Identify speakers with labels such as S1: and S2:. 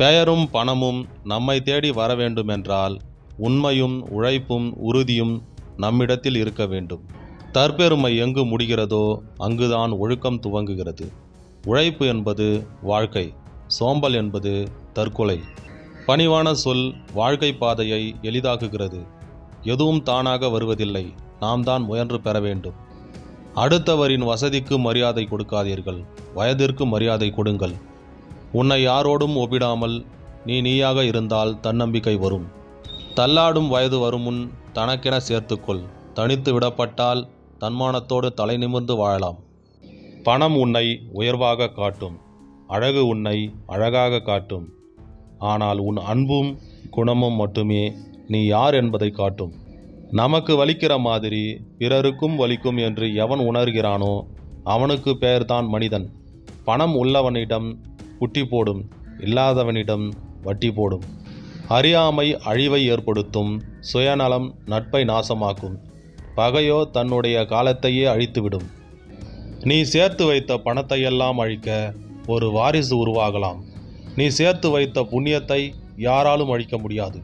S1: பெயரும் பணமும் நம்மை தேடி வர வேண்டுமென்றால் உண்மையும் உழைப்பும் உறுதியும் நம்மிடத்தில் இருக்க வேண்டும். தற்பெருமை எங்கு முடிகிறதோ அங்குதான் ஒழுக்கம் துவங்குகிறது. உழைப்பு என்பது வாழ்க்கை சோம்பல் என்பது தற்கொலை. பணிவான சொல் வாழ்க்கை பாதையை எளிதாக்குகிறது. எதுவும் தானாக வருவதில்லை நாம் தான் முயன்று பெற வேண்டும். அடுத்தவரின் வசதிக்கு மரியாதை கொடுக்காதீர்கள் வயதிற்கு மரியாதை கொடுங்கள். உன்னை யாரோடும் ஒப்பிடாமல் நீ நீயாக இருந்தால் தன்னம்பிக்கை வரும். தள்ளாடும் வயது வரும் முன் தனக்கென சேர்த்துக்கொள். தனித்து விடப்பட்டால் தன்மானத்தோடு தலை நிமிர்ந்து வாழலாம். பணம் உன்னை உயர்வாக காட்டும். அழகு உன்னை அழகாக காட்டும். ஆனால் உன் அன்பும் குணமும் மட்டுமே நீ யார் என்பதை காட்டும். நமக்கு வலிக்கிற மாதிரி பிறருக்கும் வலிக்கும் என்று எவன் உணர்கிறானோ அவனுக்கு பெயர்தான் மனிதன். பணம் உள்ளவனிடம் குட்டி போடும் இல்லாதவனிடம் வட்டி போடும். அறியாமை அழிவை ஏற்படுத்தும் சுயநலம் நட்பை நாசமாக்கும். பகையோ தன்னுடைய காலத்தையே அழித்துவிடும். நீ சேர்த்து வைத்த பணத்தையெல்லாம் அழிக்க ஒரு வாரிசு உருவாகலாம். நீ சேர்த்து வைத்த புண்ணியத்தை யாராலும் அழிக்க முடியாது.